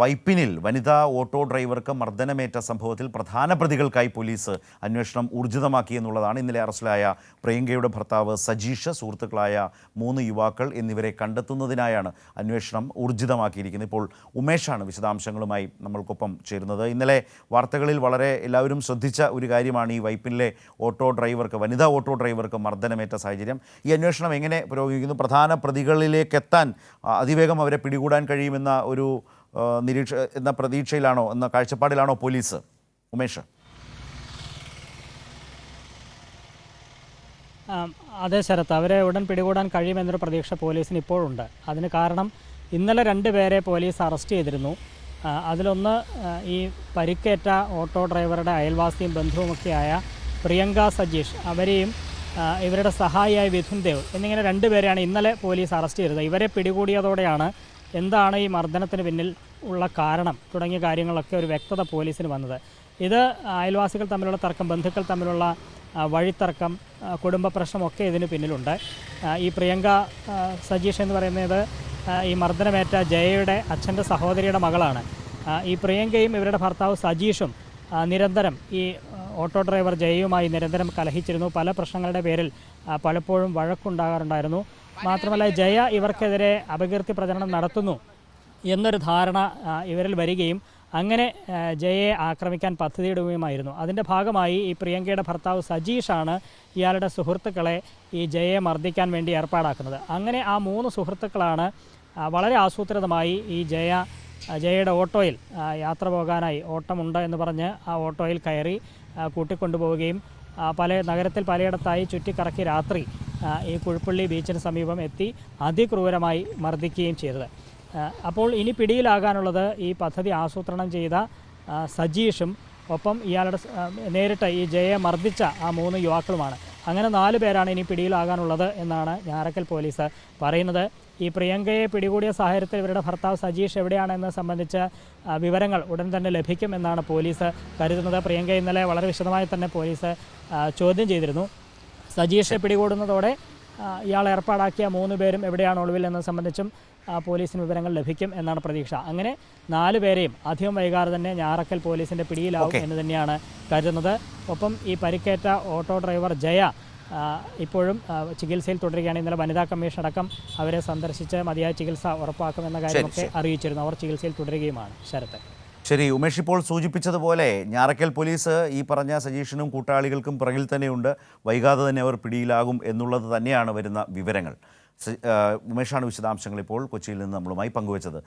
വൈപ്പിനിൽ വനിതാ ഓട്ടോ ഡ്രൈവർക്ക് മർദ്ദനമേറ്റ സംഭവത്തിൽ പ്രധാന പ്രതികൾക്കായി പോലീസ് അന്വേഷണം ഊർജിതമാക്കി എന്നുള്ളതാണ് ഇന്നലെ അറസ്റ്റിലായ പ്രിയങ്കയുടെ ഭർത്താവ് സജീഷ് സുഹൃത്തുക്കളായ മൂന്ന് യുവാക്കൾ എന്നിവരെ കണ്ടെത്തുന്നതിനായാണ് അന്വേഷണം ഊർജിതമാക്കിയിരിക്കുന്നത്. ഇപ്പോൾ ഉമേഷാണ് വിശദാംശങ്ങളുമായി നമ്മൾക്കൊപ്പം ചേരുന്നത്. ഇന്നലെ വാർത്തകളിൽ വളരെ എല്ലാവരും ശ്രദ്ധിച്ച ഒരു കാര്യമാണ് ഈ വൈപ്പിനിലെ ഓട്ടോ ഡ്രൈവർക്ക് വനിതാ ഓട്ടോ ഡ്രൈവർക്ക് മർദ്ദനമേറ്റ സാഹചര്യം. ഈ അന്വേഷണം എങ്ങനെ പുരോഗമിക്കുന്നു? പ്രധാന പ്രതികളിലേക്ക് എത്താൻ അതിവേഗം അവരെ പിടികൂടാൻ കഴിയുമെന്ന ഒരു നിരീക്ഷ എന്ന പ്രതീക്ഷയിലാണോ എന്ന കാഴ്ചപ്പാടിലാണോ പോലീസ്? ഉമേഷ്. അതേ ശരത്ത് അവരെ ഉടൻ പിടികൂടാൻ കഴിയുമെന്നൊരു പ്രതീക്ഷ പോലീസിന് ഇപ്പോഴുണ്ട്. അതിന് കാരണം ഇന്നലെ രണ്ട് പേരെ പോലീസ് അറസ്റ്റ് ചെയ്തിരുന്നു. അതിലൊന്ന് ഈ പരിക്കേറ്റ ഓട്ടോ ഡ്രൈവറുടെ അയൽവാസിയും ബന്ധുവുമൊക്കെയായ പ്രിയങ്ക സജീഷ് അവരെയും ഇവരുടെ സഹായിയായ വിധുൻ ദേവ് എന്നിങ്ങനെ രണ്ടുപേരെയാണ് ഇന്നലെ പോലീസ് അറസ്റ്റ് ചെയ്തത്. ഇവരെ പിടികൂടിയതോടെയാണ് എന്താണ് ഈ മർദ്ദനത്തിന് പിന്നിൽ ഉള്ള കാരണം തുടങ്ങിയ കാര്യങ്ങളൊക്കെ ഒരു വ്യക്തത പോലീസിന് വന്നത്. ഇത് അയൽവാസികൾ തമ്മിലുള്ള തർക്കം ബന്ധുക്കൾ തമ്മിലുള്ള വഴിത്തർക്കം കുടുംബ പ്രശ്നമൊക്കെ ഇതിന് പിന്നിലുണ്ട്. ഈ പ്രിയങ്ക സജീഷ് എന്ന് പറയുന്നത് ഈ മർദ്ദനമേറ്റ ജയയുടെ അച്ഛന്റെ സഹോദരിയുടെ മകളാണ്. ഈ പ്രിയങ്കയും ഇവരുടെ ഭർത്താവ് സജീഷും നിരന്തരം ഈ ഓട്ടോ ഡ്രൈവർ ജയയുമായി നിരന്തരം കലഹിച്ചിരുന്നു. പല പ്രശ്നങ്ങളുടെ പേരിൽ പലപ്പോഴും വഴക്കുണ്ടാകാറുണ്ടായിരുന്നു. മാത്രമല്ല ജയ ഇവർക്കെതിരെ അപകീർത്തി പ്രചരണം നടത്തുന്നു. എന്നൊരു ധാരണ ഇവരിൽ വരികയും അങ്ങനെ ജയയെ ആക്രമിക്കാൻ പദ്ധതിയിടുകയുമായിരുന്നു. അതിന്റെ ഭാഗമായി ഈ പ്രിയങ്കയുടെ ഭർത്താവ് സജീഷാണ് ഇയാളുടെ സുഹൃത്തുക്കളെ ഈ ജയയെ മർദ്ദിക്കാൻ വേണ്ടി ഏർപ്പാടാക്കുന്നത്. അങ്ങനെ ആ മൂന്ന് സുഹൃത്തുക്കളാണ് വളരെ ആസൂത്രിതമായി ഈ ജയ ജയയുടെ ഓട്ടോയിൽ യാത്ര പോകാനായി ഓട്ടമുണ്ട് എന്ന് പറഞ്ഞ് ആ ഓട്ടോയിൽ കയറി കൂട്ടിക്കൊണ്ടുപോവുകയും പല നഗരത്തിൽ പലയിടത്തായി ചുറ്റിക്കറക്കി രാത്രി ഈ കുഴിപ്പള്ളി ബീച്ചിന് സമീപം എത്തി അതിക്രൂരമായി മർദ്ദിക്കുകയും ചെയ്തത്. അപ്പോൾ ഇനി പിടിയിലാകാനുള്ളത് ഈ പദ്ധതി ആസൂത്രണം ചെയ്ത സജീഷും ഒപ്പം ഇയാളുടെ നേരിട്ട് ഈ ജയയെ മർദ്ദിച്ച ആ മൂന്ന് യുവാക്കളുമാണ്. അങ്ങനെ നാല് പേരാണ് ഇനി പിടിയിലാകാനുള്ളത് എന്നാണ് ഞാറക്കൽ പോലീസ് പറയുന്നത്. ഈ പ്രിയങ്കയെ പിടികൂടിയ സാഹചര്യത്തിൽ ഇവരുടെ ഭർത്താവ് സജീഷ് എവിടെയാണെന്ന് സംബന്ധിച്ച വിവരങ്ങൾ ഉടൻ തന്നെ ലഭിക്കുമെന്നാണ് പോലീസ് കരുതുന്നത്. പ്രിയങ്ക ഇന്നലെ വളരെ വിശദമായി തന്നെ പോലീസ് ചോദ്യം ചെയ്തിരുന്നു. സജീഷെ പിടികൂടുന്നതോടെ ഇയാൾ ഏർപ്പാടാക്കിയ മൂന്ന് പേരും എവിടെയാണ് ഒളിവിൽ എന്നത് സംബന്ധിച്ചും പോലീസിന് വിവരങ്ങൾ ലഭിക്കും എന്നാണ് പ്രതീക്ഷ. അങ്ങനെ നാല് പേരെയും അധികം വൈകാതെ തന്നെ ഞാറക്കൽ പോലീസിന്റെ പിടിയിലാവും എന്ന് തന്നെയാണ് കരുതുന്നത്. ഒപ്പം ഈ പരിക്കേറ്റ ഓട്ടോ ഡ്രൈവർ ജയ ഇപ്പോഴും ചികിത്സയിൽ തുടരുകയാണ്. ഇന്നലെ വനിതാ കമ്മീഷൻ അടക്കം അവരെ സന്ദർശിച്ച് മതിയായ ചികിത്സ ഉറപ്പാക്കുമെന്ന കാര്യമൊക്കെ അറിയിച്ചിരുന്നു. അവർ ചികിത്സയിൽ തുടരുകയുമാണ്. ശരത്ത് ശരി ഉമേഷ് ഇപ്പോൾ സൂചിപ്പിച്ചതുപോലെ ഞാറക്കൽ പോലീസ് ഈ പറഞ്ഞ സജീഷിനും കൂട്ടാളികൾക്കും പിറകിൽ തന്നെയുണ്ട്. വൈകാതെ തന്നെ അവർ പിടിയിലാകും എന്നുള്ളത് തന്നെയാണ് വരുന്ന വിവരങ്ങൾ. ഉമേഷാണ് വിശദാംശങ്ങൾ ഇപ്പോൾ കൊച്ചിയിൽ നിന്ന് നമ്മളുമായി പങ്കുവച്ചത്.